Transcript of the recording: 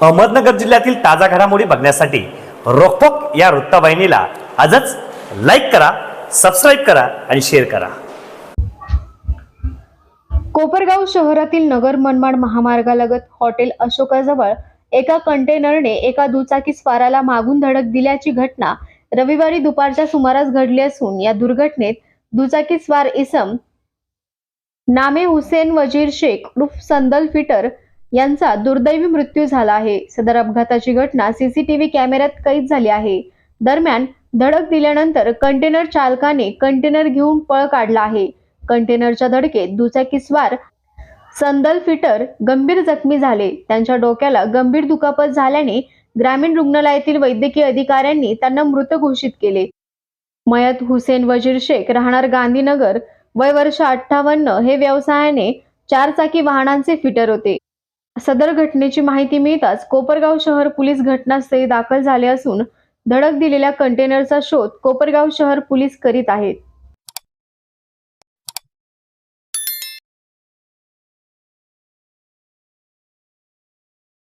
अहमदनगर जिल्ह्यातील ताजा घडामोडी बघण्यासाठी रोखोक या वृत्तवाहिनीला आजच लाईक करा सबस्क्राईब करा आणि शेअर करा. कोपरगाव शहरातील नगर मनमाड महामार्गालगत हॉटेल अशोकाजवळ एका कंटेनरने एका दुचाकी स्वाराला मागून धडक दिल्याची घटना रविवारी दुपारच्या सुमारास घडली असून या दुर्घटनेत दुचाकी स्वार इसम नामे हुसेन वजीर शेख उर्फ संदल फिटर यांचा दुर्दैवी मृत्यू झाला आहे. सदर अपघाताची घटना सीसीटीव्ही कॅमेऱ्यात कैद झाली आहे. दरम्यान धडक दिल्यानंतर कंटेनर चालकाने कंटेनर घेऊन पळ काढला आहे. कंटेनरच्या धडकेत दुचाकीस्वार संदल फिटर गंभीर जखमी झाले. त्यांच्या डोक्याला गंभीर दुखापत झाल्याने ग्रामीण रुग्णालयातील वैद्यकीय अधिकाऱ्यांनी त्यांना मृत घोषित केले. मयत हुसेन वजीर शेख राहणार गांधीनगर वय वर्ष अठ्ठावन्न हे व्यवसायाने चारचाकी वाहनांचे फिटर होते. सदर घटनेची माहिती मिळताच कोपरगाव शहर पोलीस घटनास्थळी दाखल झाले असून धडक दिलेल्या कंटेनरचा शोध कोपरगाव शहर पोलीस करीत आहेत.